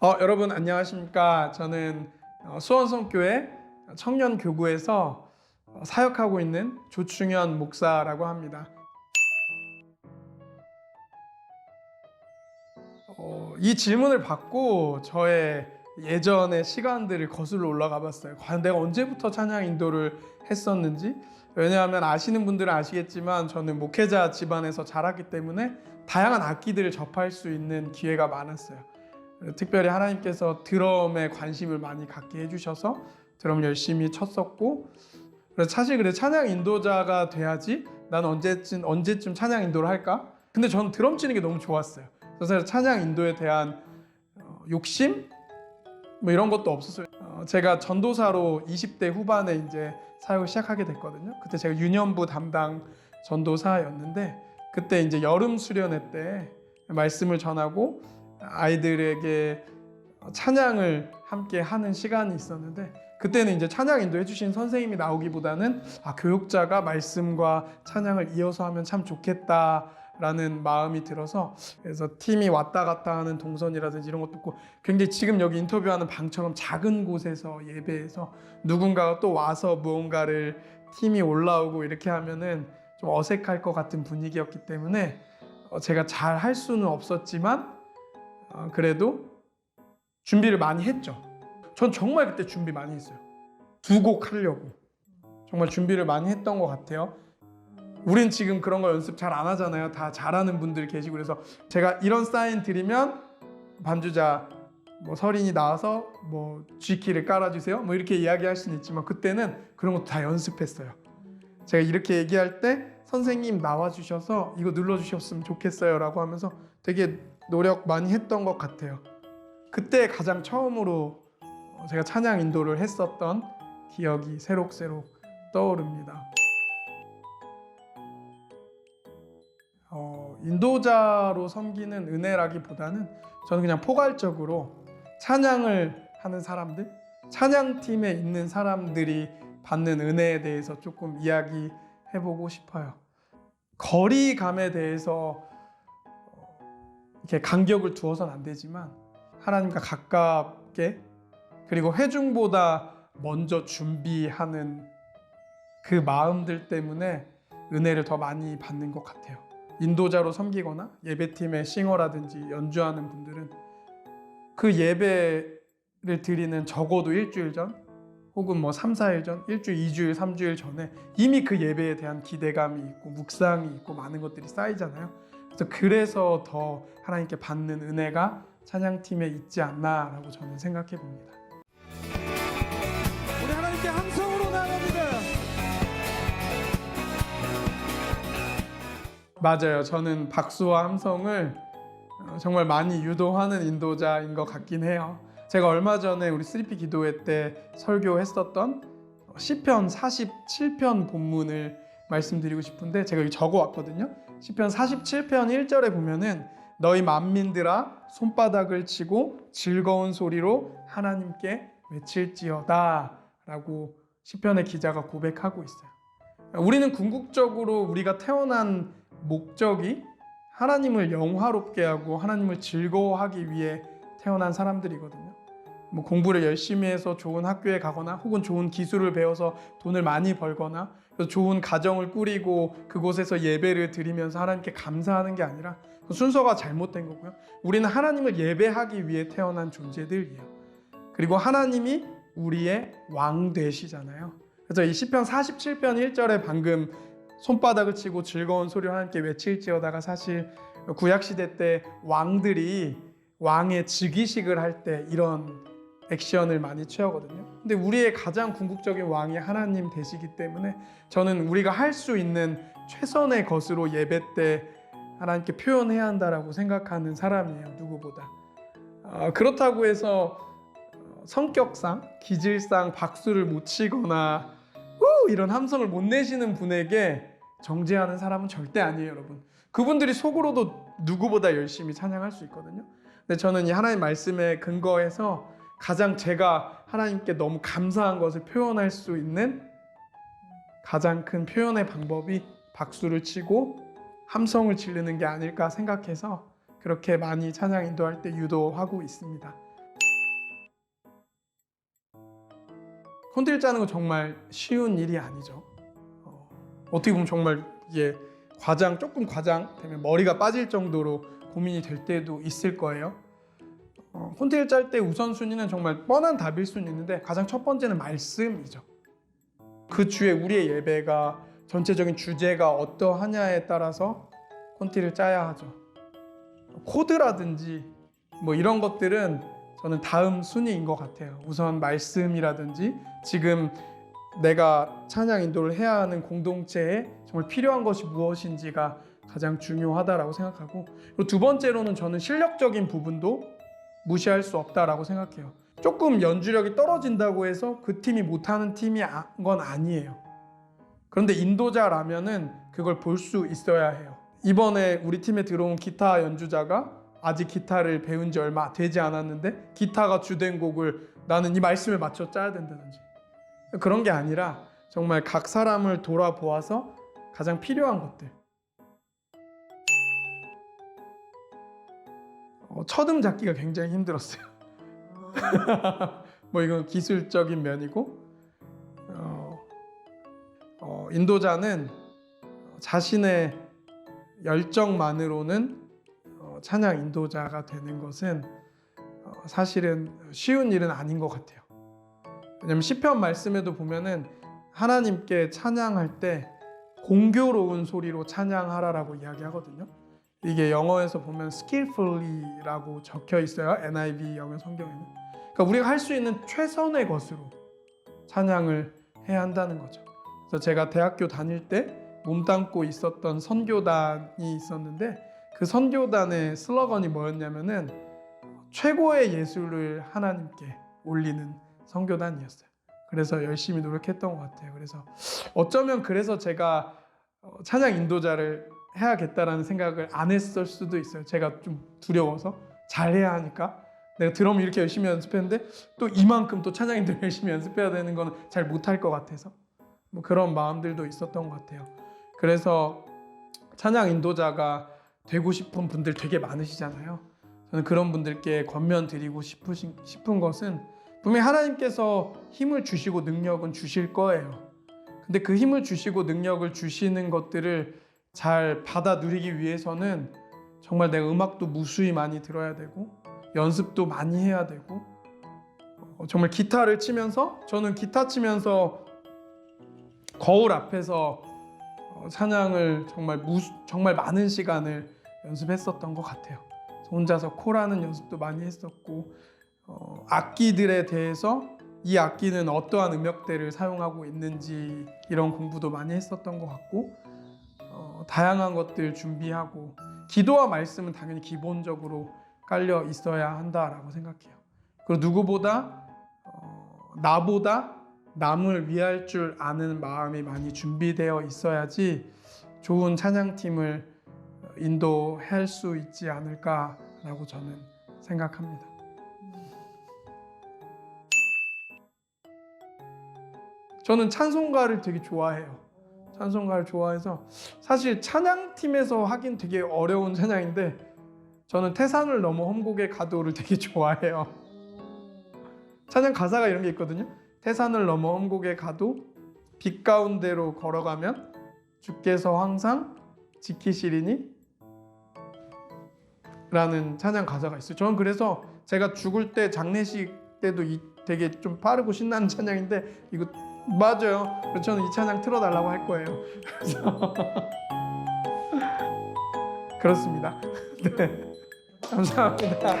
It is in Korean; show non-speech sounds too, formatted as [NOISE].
어, 여러분 안녕하십니까? 저는 어, 수원성교회 청년 교구에서 어, 사역하고 있는 조충현 목사라고 합니다. 어, 이 질문을 받고 저의 예전의 시간들을 거슬러 올라가 봤어요. 과연 내가 언제부터 찬양 인도를 했었는지. 왜냐하면 아시는 분들은 아시겠지만 저는 목회자 집안에서 자랐기 때문에 다양한 악기들을 접할 수 있는 기회가 많았어요. 특별히 하나님께서 드럼에 관심을 많이 갖게 해주셔서 드럼 열심히 쳤었고 그래서 사실 그래 찬양 인도자가 돼야지 난 언제쯤 언제쯤 찬양 인도를 할까? 근데 저는 드럼 치는 게 너무 좋았어요. 그래서 찬양 인도에 대한 어, 욕심 뭐 이런 것도 없었어요. 어, 제가 전도사로 20대 후반에 이제 사역을 시작하게 됐거든요. 그때 제가 유년부 담당 전도사였는데 그때 이제 여름 수련회 때 말씀을 전하고 아이들에게 찬양을 함께 하는 시간이 있었는데 그때는 이제 찬양 인도해 주신 선생님이 나오기보다는 아 교육자가 말씀과 찬양을 이어서 하면 참 좋겠다라는 마음이 들어서 그래서 팀이 왔다 갔다 하는 동선이라든지 이런 것도 있고 굉장히 지금 여기 인터뷰하는 방처럼 작은 곳에서 예배해서 누군가가 또 와서 무언가를 팀이 올라오고 이렇게 하면은 좀 어색할 것 같은 분위기였기 때문에 어, 제가 잘 할 수는 없었지만 어, 그래도 준비를 많이 했죠. 전 정말 그때 준비 많이 했어요. 두 곡 하려고. 정말 준비를 많이 했던 것 같아요. 우린 지금 그런 거 연습 잘 안 하잖아요. 다 잘하는 분들 계시고 그래서 제가 이런 사인 드리면 반주자 뭐 설인이 나와서 뭐 G키를 깔아주세요. 뭐 이렇게 이야기할 수는 있지만 그때는 그런 것도 다 연습했어요. 제가 이렇게 얘기할 때 선생님 나와주셔서 이거 눌러주셨으면 좋겠어요 라고 하면서 되게 노력 많이 했던 것 같아요. 그때 가장 처음으로 어, 제가 찬양 인도를 했었던 기억이 새록새록 떠오릅니다. 어, 인도자로 섬기는 은혜라기보다는 저는 그냥 포괄적으로 찬양을 하는 사람들, 찬양팀에 있는 사람들이 받는 은혜에 대해서 조금 이야기해보고 싶어요. 거리감에 대해서 이렇게 간격을 두어서는 안 되지만 하나님과 가깝게 그리고 회중보다 먼저 준비하는 그 마음들 때문에 은혜를 더 많이 받는 것 같아요. 인도자로 섬기거나 예배팀의 싱어라든지 연주하는 분들은 그 예배를 드리는 적어도 일주일 전 혹은 뭐 3, 4일 전, 일주일, 2주일, 3주일 전에 이미 그 예배에 대한 기대감이 있고 묵상이 있고 많은 것들이 쌓이잖아요. 그래서 그래서 더 하나님께 받는 은혜가 찬양팀에 있지 않나라고 저는 생각해 봅니다. 우리 하나님께 함성으로 나갑니다. 맞아요. 저는 박수와 함성을 어, 정말 많이 유도하는 인도자인 것 같긴 해요. 제가 얼마 전에 우리 3P 기도회 때 설교했었던 시편 47편 본문을 말씀드리고 싶은데 제가 여기 적어 왔거든요. 시편 47편 1절에 보면은 너희 만민들아 손바닥을 치고 즐거운 소리로 하나님께 외칠지어다라고 시편의 기자가 고백하고 있어요. 우리는 궁극적으로 우리가 태어난 목적이 하나님을 영화롭게 하고 하나님을 즐거워하기 위해 태어난 사람들이거든요. 뭐 공부를 열심히 해서 좋은 학교에 가거나 혹은 좋은 기술을 배워서 돈을 많이 벌거나 좋은 가정을 꾸리고 그곳에서 예배를 드리면서 하나님께 감사하는 게 아니라 그 순서가 잘못된 거고요. 우리는 하나님을 예배하기 위해 태어난 존재들이에요. 그리고 하나님이 우리의 왕 되시잖아요. 그래서 이 시편 47편 1절에 방금 손바닥을 치고 즐거운 소리를 하나님께 외칠지어다가 사실 구약 시대 때 왕들이 왕의 즉위식을 할 때 이런 액션을 많이 취하거든요. 근데 우리의 가장 궁극적인 왕이 하나님 되시기 때문에 저는 우리가 할 수 있는 최선의 것으로 예배 때 하나님께 표현해야 한다라고 생각하는 사람이에요. 누구보다. 어, 그렇다고 해서 어, 성격상, 기질상 박수를 못 치거나 우! 이런 함성을 못 내시는 분에게 정죄하는 사람은 절대 아니에요, 여러분. 그분들이 속으로도 누구보다 열심히 찬양할 수 있거든요. 근데 저는 이 하나님 말씀에 근거해서 가장 제가 하나님께 너무 감사한 것을 표현할 수 있는 가장 큰 표현의 방법이 박수를 치고 함성을 지르는 게 아닐까 생각해서 그렇게 많이 찬양 인도할 때 유도하고 있습니다. 콘텐츠 짜는 거 정말 쉬운 일이 아니죠. 어, 어떻게 보면 정말 이게 과장 조금 과장되면 머리가 빠질 정도로 고민이 될 때도 있을 거예요. 어, 콘티를 짤때 우선순위는 정말 뻔한 답일 수는 있는데 가장 첫 번째는 말씀이죠. 그 주에 우리의 예배가 전체적인 주제가 어떠하냐에 따라서 콘티를 짜야 하죠. 코드라든지 뭐 이런 것들은 저는 다음 순위인 것 같아요. 우선 말씀이라든지 지금 내가 찬양 인도를 해야 하는 공동체에 정말 필요한 것이 무엇인지가 가장 중요하다라고 생각하고 그리고 두 번째로는 저는 실력적인 부분도 무시할 수 없다라고 생각해요. 조금 연주력이 떨어진다고 해서 그 팀이 못하는 팀이 아- 건 아니에요. 그런데 인도자라면은 그걸 볼 수 있어야 해요. 이번에 우리 팀에 들어온 기타 연주자가 아직 기타를 배운 지 얼마 되지 않았는데 기타가 주된 곡을 나는 이 말씀에 맞춰 짜야 된다든지 그런 게 아니라 정말 각 사람을 돌아보아서 가장 필요한 것들 어, 첫음 잡기가 굉장히 힘들었어요. [LAUGHS] 뭐 이건 기술적인 면이고 어, 어, 인도자는 자신의 열정만으로는 어, 찬양 인도자가 되는 것은 어, 사실은 쉬운 일은 아닌 것 같아요. 왜냐하면 시편 말씀에도 보면은 하나님께 찬양할 때 공교로운 소리로 찬양하라라고 이야기하거든요. 이게 영어에서 보면 skillfully라고 적혀 있어요. NIV 영어 성경에는. 그러니까 우리가 할 수 있는 최선의 것으로 찬양을 해야 한다는 거죠. 그래서 제가 대학교 다닐 때 몸담고 있었던 선교단이 있었는데 그 선교단의 슬로건이 뭐였냐면은 최고의 예술을 하나님께 올리는 선교단이었어요. 그래서 열심히 노력했던 것 같아요. 그래서 어쩌면 그래서 제가 어, 찬양 인도자를 해야겠다라는 생각을 안 했을 수도 있어요. 제가 좀 두려워서 잘해야 하니까 내가 드럼 이렇게 열심히 연습했는데 또 이만큼 또 찬양 인도 열심히 연습해야 되는 거는 잘 못할 것 같아서 뭐 그런 마음들도 있었던 것 같아요. 그래서 찬양 인도자가 되고 싶은 분들 되게 많으시잖아요. 저는 그런 분들께 권면 드리고 싶으신, 싶은 것은 분명히 하나님께서 힘을 주시고 능력은 주실 거예요. 근데 그 힘을 주시고 능력을 주시는 것들을 잘 받아 누리기 위해서는 정말 내가 음악도 무수히 많이 들어야 되고 연습도 많이 해야 되고 어, 정말 기타를 치면서 저는 기타 치면서 거울 앞에서 어, 찬양을 정말 무, 정말 많은 시간을 연습했었던 것 같아요. 혼자서 코라는 연습도 많이 했었고 어, 악기들에 대해서 이 악기는 어떠한 음역대를 사용하고 있는지 이런 공부도 많이 했었던 것 같고 어, 다양한 것들 준비하고 기도와 말씀은 당연히 기본적으로 깔려 있어야 한다라고 생각해요. 그리고 누구보다 어, 나보다 남을 위할 줄 아는 마음이 많이 준비되어 있어야지 좋은 찬양팀을 인도할 수 있지 않을까라고 저는 생각합니다. 저는 찬송가를 되게 좋아해요. 찬송가를 좋아해서 사실 찬양팀에서 하긴 되게 어려운 찬양인데 저는 태산을 넘어 험곡의 가도를 되게 [LAUGHS] 좋아해요. 찬양 가사가 이런 게 있거든요. 태산을 넘어 험곡의 가도 빛 가운데로 걸어가면 주께서 항상 지키시리니 라는 찬양 가사가 있어요. 저는 그래서 제가 죽을 때 장례식 때도 이 되게 좀 빠르고 신나는 찬양인데 이거 맞아요. 저는 이 찬양 틀어달라고 할 거예요. 그래서 [LAUGHS] 그렇습니다. [LAUGHS] 네, 감사합니다.